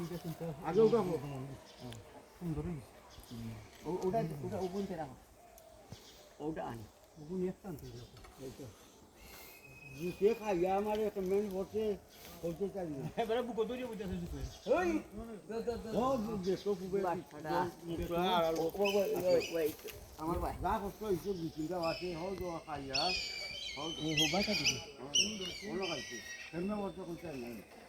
আগে সুন্দরই ওটা ওটা ওগুনতে রাখো ওটা আনি ওগুন একটা আনতে এই তো আমার মেন হচ্ছে হচ্ছে চাই বুকো তৈরি বুঝাছে জিতে ওই ও যে সবু বে আমার ভাই যা কষ্ট হইছে বিচিটা আছে হও তো তো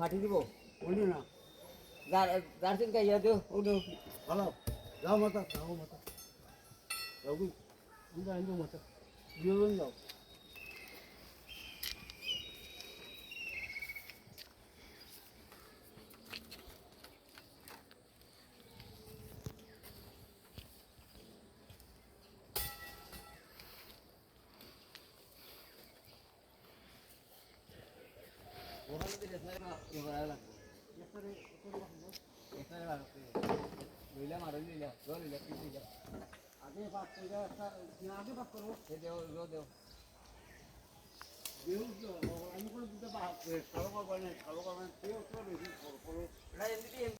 ফাটি দিব না দার্সিন গাইয়া দিও ওটা ভালো যাও মাতা যাও মাতা যাও কি আমরা আনব মত দুজন যাও আমি কোনো দুটো কালো করবেন কালো করবেন